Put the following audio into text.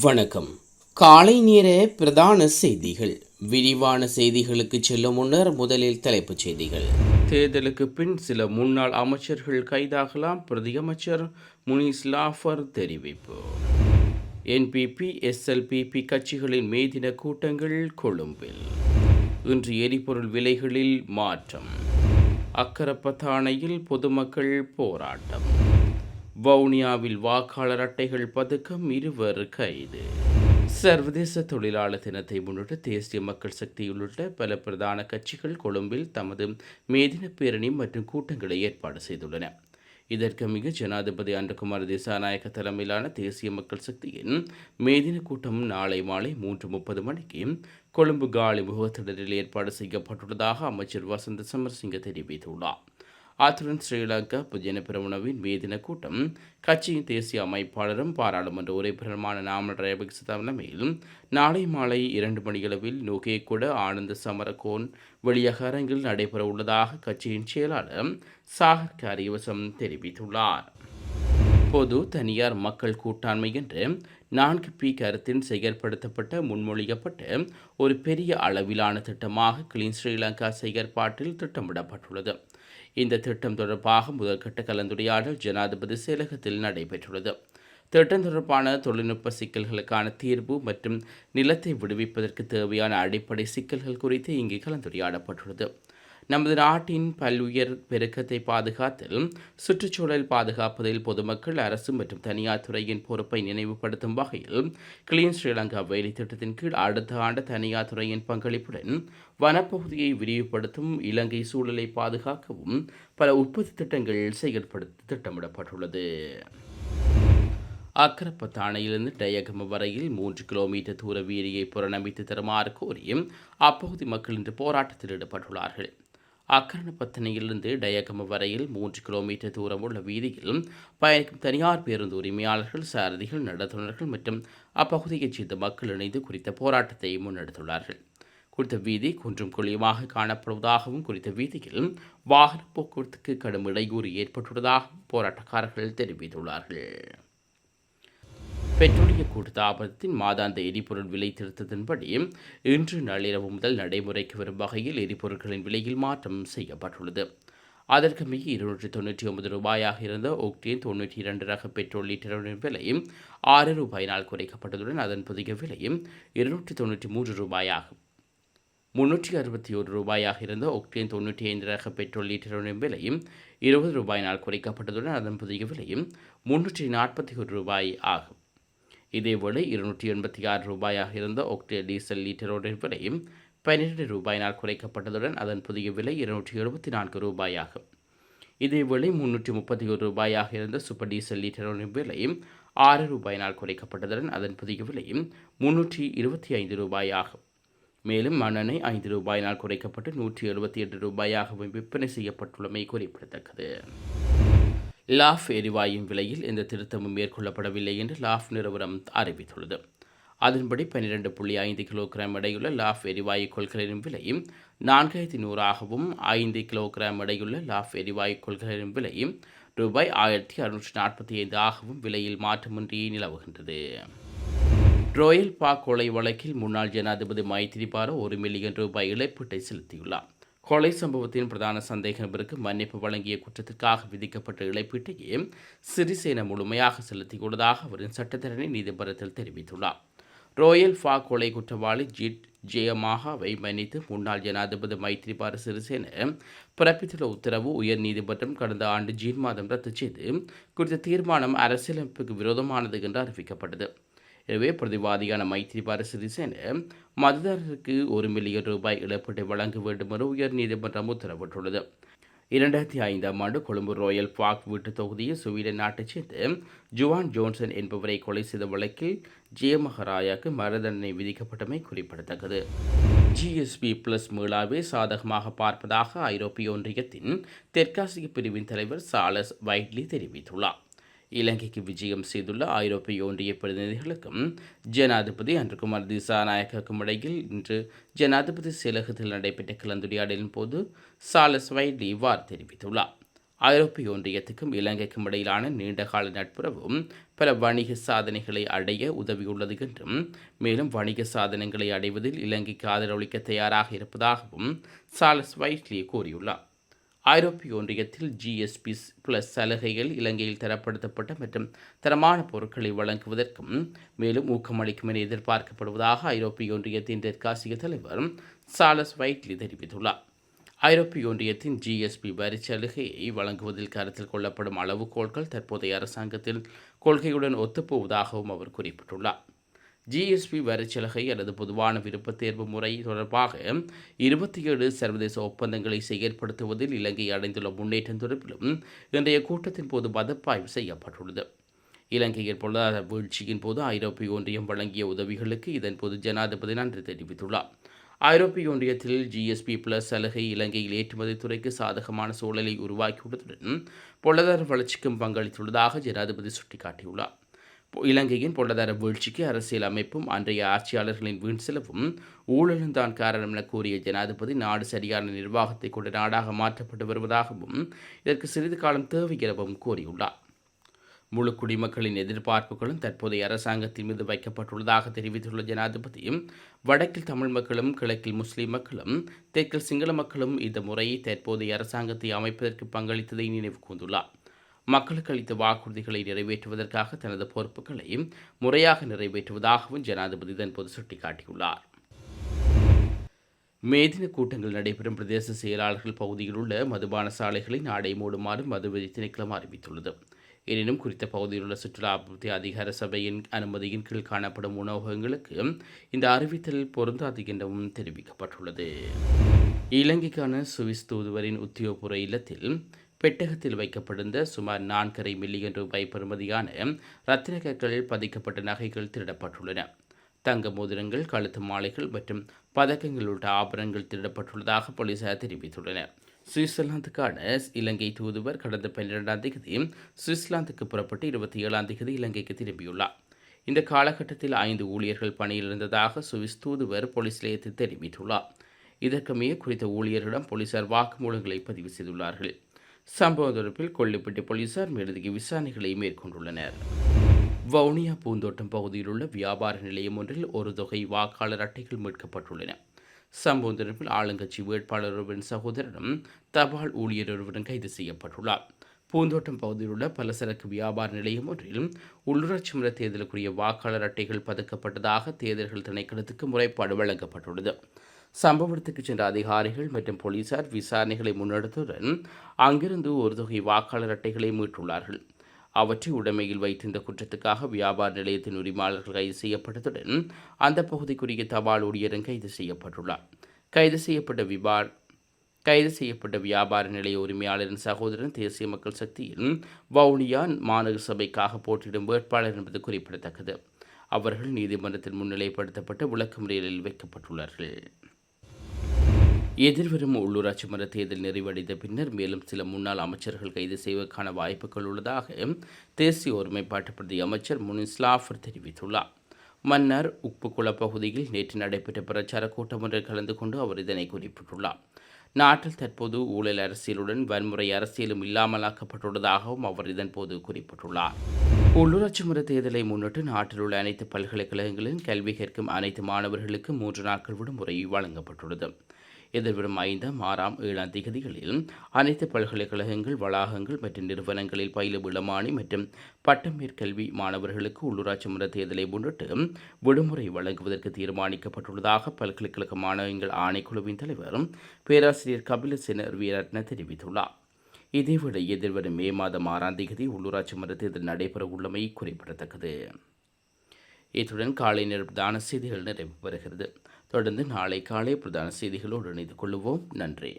வணக்கம். காலை நேர பிரதான செய்திகள். விரிவான செய்திகளுக்கு செல்லும் முன்னர் முதலில் தலைப்புச் செய்திகள். தேர்தலுக்கு பின் சில முன்னாள் அமைச்சர்கள் கைதாகலாம் பிரதியமைச்சர் முனிஸ் லாஃபர் தெரிவிப்பு. என்பிபி எஸ்எல்பிபி கட்சிகளின் மேதின கூட்டங்கள் கொழும்பில். இன்று எரிபொருள் விலைகளில் மாற்றம். அக்கரப்பத்தானையில் பொதுமக்கள் போராட்டம். வவுனியாவில் வாக்காளர் அட்டைகள் பதுக்கம் இருவர் கைது. சர்வதேச தொழிலாளர் தினத்தை முன்னிட்டு தேசிய மக்கள் சக்தி உள்ளிட்ட பல பிரதான கட்சிகள் கொழும்பில் தமது மேதின பேரணி மற்றும் கூட்டங்களை ஏற்பாடு செய்துள்ளன. இதற்கு மிக ஜனாதிபதி அன்றகுமார் திசாநாயக்க தலைமையிலான தேசிய மக்கள் சக்தியின் மேதின கூட்டம் நாளை மாலை மூன்று முப்பது மணிக்கு கொழும்பு காலி முகத்திடலில் ஏற்பாடு செய்யப்பட்டுள்ளதாக அமைச்சர் வசந்த சமர்சிங்க தெரிவித்துள்ளார். அத்துடன் ஸ்ரீலங்கா பொதுஜன பிரமுனவின் மேதின கூட்டம். கட்சியின் தேசிய அமைப்பாளரும் பாராளுமன்ற உறுப்பினருமான நாமல் ரயபக்ச தலைமையில் நாளை மாலை இரண்டு மணியளவில் நுகேகுட ஆனந்த சமரகோன் வெளியக அரங்கில் நடைபெற உள்ளதாக கட்சியின் செயலாளர் சாகர் காரியவசம் தெரிவித்துள்ளார். பொது தனியார் மக்கள் கூட்டாண்மை என்று நான்கு பி கருத்தின் செயற்படுத்தப்பட்ட முன்மொழியப்பட்ட ஒரு பெரிய அளவிலான திட்டமாக கிளீன் ஸ்ரீலங்கா செயற்பாட்டில் திட்டமிடப்பட்டுள்ளது. இந்த திட்டம் தொடர்பாக முதற்கட்ட கலந்துரையாடல் ஜனாதிபதி செயலகத்தில் நடைபெற்றுள்ளது. திட்டம் தொடர்பான தொழில்நுட்ப சிக்கல்களுக்கான தீர்வு மற்றும் நிலத்தை விடுவிப்பதற்கு தேவையான அடிப்படை சிக்கல்கள் குறித்து இங்கு கலந்துரையாடப்பட்டுள்ளது. நமது நாட்டின் பல்லுயர் பெருக்கத்தை பாதுகாத்தல் சுற்றுச்சூழல் பாதுகாப்பதில் பொதுமக்கள் அரசு மற்றும் தனியார் துறையின் பொறுப்பை நினைவுபடுத்தும் வகையில் கிளீன் ஸ்ரீலங்கா வேலை திட்டத்தின் கீழ் அடுத்த ஆண்டு தனியார் துறையின் பங்களிப்புடன் வனப்பகுதியை விரிவுபடுத்தும் இலங்கை சூழலை பாதுகாக்கவும் பல உற்பத்தி திட்டங்கள் செயல்படுத்த திட்டமிடப்பட்டுள்ளது. அக்கரப்பத்தானையிலிருந்து டயகம வரையில் மூன்று கிலோமீட்டர் தூர வீதியை புறநம்பித்து தருமாறு கோரியும் அப்பகுதி மக்கள் இன்று போராட்டத்தில் ஈடுபட்டுள்ளார்கள். அக்கரணப்பத்தனையிலிருந்து டயகம வரையில் மூன்று கிலோமீட்டர் தூரம் உள்ள வீதியில் பயணிக்கும் தனியார் பேருந்து உரிமையாளர்கள் சாரதிகள் நடத்துனர்கள் மற்றும் அப்பகுதியைச் சேர்ந்த மக்கள் இணைந்து குறித்த போராட்டத்தை முன்னெடுத்துள்ளார்கள். குறித்த வீதி குன்றும் குழியுமாக காணப்படுவதாகவும் குறித்த வீதியில் வாகன போக்குவரத்துக்கு கடும் இடையூறு ஏற்பட்டுள்ளதாகவும் போராட்டக்காரர்கள் தெரிவித்துள்ளார்கள். பெட்ரோலிய கூட்டுத்தாபனத்தின் மாதாந்த எரிபொருள் விலை திருத்தத்தின்படி இன்று நள்ளிரவு முதல் நடைமுறைக்கு வரும் வகையில் எரிபொருட்களின் விலையில் மாற்றம் செய்யப்பட்டுள்ளது. அதற்கு மிக இருநூற்றி தொண்ணூற்றி ஒன்பது ரூபாயாக இருந்த ஒக்டேன் தொண்ணூற்றி இரண்டு ரக பெட்ரோல் லிட்டரின் விலையும் ஆறு ரூபாயினால் குறைக்கப்பட்டதுடன் அதன் புதிய விலையும் இருநூற்றி தொண்ணூற்றி மூன்று ரூபாயாகும் முன்னூற்றி அறுபத்தி ஒரு ரூபாயாக இருந்த ஒக்டேன் தொண்ணூற்றி ஐந்து ரக பெட்ரோல் லிட்டரின் விலையும் இருபது ரூபாயினால் குறைக்கப்பட்டதுடன் அதன் புதிய விலையும் முன்னூற்றி நாற்பத்தி ஒரு ரூபாய் ஆகும். இதேவேளை இருநூற்றி எண்பத்தி ஆறு ரூபாயாக இருந்த ஒக்டே டீசல் லீட்டரோட விலையும் பன்னிரண்டு ரூபாயினால் குறைக்கப்பட்டதுடன் அதன் புதிய விலை இருநூற்றி எழுபத்தி நான்கு ரூபாயாகும். இதேவேளை முன்னூற்றி முப்பத்தி ஒரு ரூபாயாக இருந்த சூப்பர் டீசல் லீட்டரோட விலையும் ஆறு ரூபாயினால் குறைக்கப்பட்டதுடன் அதன் புதிய விலையும் முன்னூற்றி இருபத்தி ஐந்து ரூபாயாகும். மேலும் மண்ணெண்ணெய் ஐந்து ரூபாயினால் குறைக்கப்பட்டு நூற்றி எழுபத்தி எட்டு ரூபாயாகவும் விற்பனை செய்யப்பட்டுள்ளமை குறிப்பிடத்தக்கது. லாஃப் எரிவாயும் விலையில் எந்த திருத்தமும் மேற்கொள்ளப்படவில்லை என்று லாஃப் நிறுவனம் அறிவித்துள்ளது. அதன்படி பன்னிரண்டு புள்ளி ஐந்து கிலோகிராம் எடையுள்ள லாஃப் எரிவாயு கொள்கலனின் விலையும் நான்காயிரத்தி நூறாகவும் ஐந்து கிலோகிராம் எடையுள்ள லாஃப் எரிவாயு கொள்கலனின் விலையும் ரூபாய் ஆயிரத்தி அறுநூற்றி நாற்பத்தி ஐந்து ஆகவும் விலையில் மாற்றமின்றி நிலவுகின்றது. ரோயல் பாக் கொலை வழக்கில் முன்னாள் ஜனாதிபதி மைத்திரிபால ஒரு மில்லியன் ரூபாய் இழப்பீட்டை செலுத்தியுள்ளார். கொலை சம்பவத்தின் பிரதான சந்தேக நபருக்கு மன்னிப்பு வழங்கிய குற்றத்திற்காக விதிக்கப்பட்ட இழப்பீட்டையே சிறிசேன முழுமையாக செலுத்தியுள்ளதாக அவரின் சட்டத்தரணி நீதிமன்றத்தில் தெரிவித்துள்ளார். ரோயல் ஃபா கொலை குற்றவாளி ஜிட் ஜெயமாகாவை மன்னித்து முன்னாள் ஜனாதிபதி மைத்ரிபால சிறிசேன பிறப்பித்துள்ள உத்தரவு உயர் நீதிமன்றம் கடந்த ஆண்டு ஜீன் மாதம் ரத்து செய்து குறித்த தீர்மானம் அரசியலமைப்புக்கு விரோதமானது என்று அறிவிக்கப்பட்டது. எனவே பிரதிவாதியான மைத்திரிபால சிறிசேன மததாரருக்கு ஒரு மில்லியன் ரூபாய் இழப்பீட்டை வழங்க வேண்டும் என உயர்நீதிமன்றம் உத்தரவிட்டுள்ளது. இரண்டாயிரத்தி ஐந்தாம் ஆண்டு கொழும்பு ராயல் பார்க் வீட்டு தொகுதியில் சுவீடன் நாட்டைச் சேர்ந்த ஜுவான் ஜோன்சன் என்பவரை கொலை செய்த வழக்கில் ஜெயமஹராயாக்கு மரணதண்டனை விதிக்கப்பட்டமை குறிப்பிடத்தக்கது. ஜிஎஸ்பி பிளஸ் மீளாவை சாதகமாக பார்ப்பதாக ஐரோப்பிய ஒன்றியத்தின் தெற்காசிய பிரிவின் தலைவர் சாலஸ் வைட்லி தெரிவித்துள்ளார். இலங்கைக்கு விஜயம் செய்துள்ள ஐரோப்பிய ஒன்றிய பிரதிநிதிகளுக்கும் ஜனாதிபதி அன்றுகுமார் திசாநாயகக்கும் இடையில் இன்று ஜனாதிபதி செயலகத்தில் நடைபெற்ற கலந்துரையாடலின் போது சாலஸ் வைட்லி இவ்வாறு தெரிவித்துள்ளார். ஐரோப்பிய ஒன்றியத்துக்கும் இலங்கைக்கும் இடையிலான நீண்டகால நட்புறவும் பல வணிக சாதனைகளை அடைய உதவியுள்ளது என்றும் மேலும் வணிக சாதனங்களை அடைவதில் இலங்கைக்கு ஆதரவளிக்க தயாராக இருப்பதாகவும் சார்லஸ் வைட்லி கூறியுள்ளார். ஐரோப்பிய ஒன்றியத்தில் ஜிஎஸ்பி பிளஸ் சலுகைகள் இலங்கையில் தரப்படுத்தப்பட்ட மற்றும் தரமான பொருட்களை வழங்குவதற்கும் மேலும் ஊக்கமளிக்கும் என எதிர்பார்க்கப்படுவதாக ஐரோப்பிய ஒன்றியத்தின் தெற்காசிய தலைவர் சாலஸ் வைட்லி தெரிவித்துள்ளார். ஐரோப்பிய ஒன்றியத்தின் ஜிஎஸ்பி வரி சலுகையை வழங்குவதில் கருத்தில் கொள்ளப்படும் அளவுகோல்கள் தற்போதைய அரசாங்கத்தின் கொள்கையுடன் ஒத்துப்போவதாகவும் அவர் குறிப்பிட்டுள்ளார். ஜிஎஸ்பி வரிச்சலுகை அல்லது பொதுவான விருப்ப தேர்வு முறை தொடர்பாக இருபத்தி ஏழு சர்வதேச ஒப்பந்தங்களை செயற்படுத்துவதில் இலங்கை அடைந்துள்ள முன்னேற்றம் தொடர்பிலும் இன்றைய கூட்டத்தின் போது மதப்பாய்வு செய்யப்பட்டுள்ளது. இலங்கையின் பொருளாதார வீழ்ச்சியின் போது ஐரோப்பிய ஒன்றியம் வழங்கிய உதவிகளுக்கு இதன் போது ஜனாதிபதி நன்றி தெரிவித்துள்ளார். ஐரோப்பிய ஒன்றியத்தில் ஜிஎஸ்பி பிளஸ் சலுகை இலங்கையில் ஏற்றுமதி துறைக்கு சாதகமான சூழலை உருவாக்கியுள்ளதுடன் பொருளாதார வளர்ச்சிக்கும் பங்களித்துள்ளதாக ஜனாதிபதி சுட்டிக்காட்டியுள்ளார். இலங்கையின் பொருளாதார வீழ்ச்சிக்கு அரசியல் அமைப்பும் அன்றைய ஆட்சியாளர்களின் வீண் செலவும் ஊழலும் தான் காரணம் என கூறிய ஜனாதிபதி நாடு சரியான நிர்வாகத்தை கொண்ட நாடாக மாற்றப்பட்டு வருவதாகவும் இதற்கு சிறிது காலம் தேவை எனவும் கூறியுள்ளார். முழு குடிமக்களின் எதிர்பார்ப்புகளும் தற்போதைய அரசாங்கத்தின் மீது வைக்கப்பட்டுள்ளதாக தெரிவித்துள்ள ஜனாதிபதியும் வடக்கில் தமிழ் மக்களும் கிழக்கில் முஸ்லிம் மக்களும் தெற்கில் சிங்கள மக்களும் இந்த முறையை தற்போதைய அரசாங்கத்தை அமைப்பதற்கு பங்களித்ததை நினைவு கூர்ந்துள்ளார். மக்களுக்கு அளித்த வாக்குறுதிகளை நிறைவேற்றுவதற்காக தனது பொறுப்புகளை முறையாக நிறைவேற்றுவதாகவும் ஜனாதிபதி தன்போது சுட்டிக்காட்டியுள்ளார். மேதின கூட்டங்கள் நடைபெறும் பிரதேச செயலாளர்கள் பகுதியில் உள்ள மதுபான சாலைகளை நாடை மூடுமாறு மதுவெறி திணைக்களம் அறிவித்துள்ளது. எனினும் குறித்த பகுதியில் உள்ள சுற்றுலா அபிவிருத்தி அதிகார சபையின் அனுமதியின் கீழ் காணப்படும் உணவகங்களுக்கு இந்த அறிவித்தல் பொருந்தாது என்றும் தெரிவிக்கப்பட்டுள்ளது. இலங்கைக்கான சுவிஸ் தூதுவரின் உத்தியோகபூர்வ இல்லத்தில் பெட்டகத்தில் வைக்கப்பட்டிருந்த சுமார் நான்கரை மில்லியன் ரூபாய் பெறுமதியான ரத்தின கற்கள் பதிக்கப்பட்ட நகைகள் திருடப்பட்டுள்ளன. தங்க மோதிரங்கள் கழுத்து மாலைகள் மற்றும் பதக்கங்கள் உள்ளிட்ட ஆபரணங்கள் திருடப்பட்டுள்ளதாக போலீசார் தெரிவித்துள்ளனர். சுவிட்சர்லாந்துக்கான இலங்கை தூதுவர் கடந்த பன்னிரெண்டாம் தேதி சுவிட்சர்லாந்துக்கு புறப்பட்டு இருபத்தி ஏழாம் தேதி இலங்கைக்கு திரும்பியுள்ளார். இந்த காலகட்டத்தில் ஐந்து ஊழியர்கள் பணியில் இருந்ததாக சுவிஸ் தூதுவர் போலீஸ் நிலையத்தில் தெரிவித்துள்ளார். இதற்கமைய குறித்த ஊழியர்களிடம் போலீசார் வாக்குமூலங்களை பதிவு செய்துள்ளார்கள். சம்பவ தொடர்பில் கொல்லிப்பட்டி போலீசார் மேலதிக விசாரணைகளை மேற்கொண்டுள்ளனர். வவுனியா பூந்தோட்டம் பகுதியில் உள்ள வியாபார நிலையம் ஒன்றில் ஒரு தொகை வாக்காளர் அட்டைகள் மீட்கப்பட்டுள்ளன. சம்பவம் தொடர்பில் ஆளுங்கட்சி வேட்பாளர் ஒருவரின் சகோதரனும் தபால் ஊழியர் ஒருவரும் கைது செய்யப்பட்டுள்ளார். பூந்தோட்டம் பகுதியில் உள்ள பலசரக்கு வியாபார நிலையம் ஒன்றில் உள்ளூராட்சி மன்ற தேர்தலுக்குரிய வாக்காளர் அட்டைகள் பதுக்கப்பட்டதாக தேர்தல்கள் திணைக்களத்துக்கு முறைப்பாடு வழங்கப்பட்டுள்ளது. சம்பவத்துக்கு சென்ற அதிகாரிகள் மற்றும் போலீசார் விசாரணைகளை முன்னெடுத்ததுடன் அங்கிருந்து ஒரு தொகை வாக்காளர் அட்டைகளை மீட்டுள்ளார்கள். அவற்றை உடைமையில் வைத்திருந்த குற்றத்துக்காக வியாபார நிலையத்தின் உரிமையாளர்கள் கைது செய்யப்பட்டதுடன் அந்த பகுதிக்குரிய தபால் ஊழியரும் கைது செய்யப்பட்டுள்ளார். கைது செய்யப்பட்ட விபார் கைது செய்யப்பட்ட வியாபார நிலைய உரிமையாளரின் சகோதரன் தேசிய மக்கள் சக்தியில் வவுனியா மாநகர சபைக்காக போட்டியிடும் வேட்பாளர் என்பது குறிப்பிடத்தக்கது. அவர்கள் நீதிமன்றத்தில் முன்னிலைப்படுத்தப்பட்டு விளக்கமுறையில் வைக்கப்பட்டுள்ளார்கள். எதிர்வரும் உள்ளூராட்சி மன்ற தேர்தல் நிறைவடைந்த பின்னர் மேலும் சில முன்னாள் அமைச்சர்கள் கைது செய்வதற்கான வாய்ப்புகள் உள்ளதாக தேசிய ஒருமைப்பாட்டு பிரதி அமைச்சர் முனிஸ்லாஃபர் தெரிவித்துள்ளார். மன்னர் உப்புக்குள பகுதியில் நேற்று நடைபெற்ற பிரச்சார கூட்டம் ஒன்றில் கலந்து கொண்டு அவர் இதனை குறிப்பிட்டுள்ளார். நாட்டில் தற்போது ஊழல் அரசியலுடன் வன்முறை அரசியலும் இல்லாமலாக்கப்பட்டுள்ளதாகவும் அவர் இதன்போது குறிப்பிட்டுள்ளார். உள்ளூராட்சி முறை தேர்தலை முன்னிட்டு நாட்டில் உள்ள அனைத்து பல்கலைக்கழகங்களிலும் கல்வி கேட்கும் அனைத்து மாணவர்களுக்கு மூன்று நாட்கள் விடுமுறை வழங்கப்பட்டுள்ளது. எதிர்வரும் ஐந்தாம் ஆறாம் ஏழாம் திகதிகளில் அனைத்து பல்கலைக்கழகங்கள் வளாகங்கள் மற்றும் நிறுவனங்களில் பயிலும் இளமானி மற்றும் பட்டம் மேற்கல்வி மாணவர்களுக்கு உள்ளூராட்சி மன்ற தேர்தலை முன்னிட்டு விடுமுறை வழங்குவதற்கு தீர்மானிக்கப்பட்டுள்ளதாக பல்கலைக்கழக மாணவர்கள் ஆணைக்குழுவின் தலைவர் பேராசிரியர் கபிலசேன வீரத்ன தெரிவித்துள்ளார். இதேவேளை எதிர்வரும் மே மாதம் ஆறாம் தேதி உள்ளூராட்சி மன்ற தேர்தல் நடைபெற உள்ளமை குறிப்பிடத்தக்கது. இத்துடன் காலை நிரப்பதான செய்திகள் நிறைவு பெறுகிறது. தொடர்ந்து நாளை காலை பிரதான செய்திகளோடு இணைந்து கொள்வோம் நன்றி.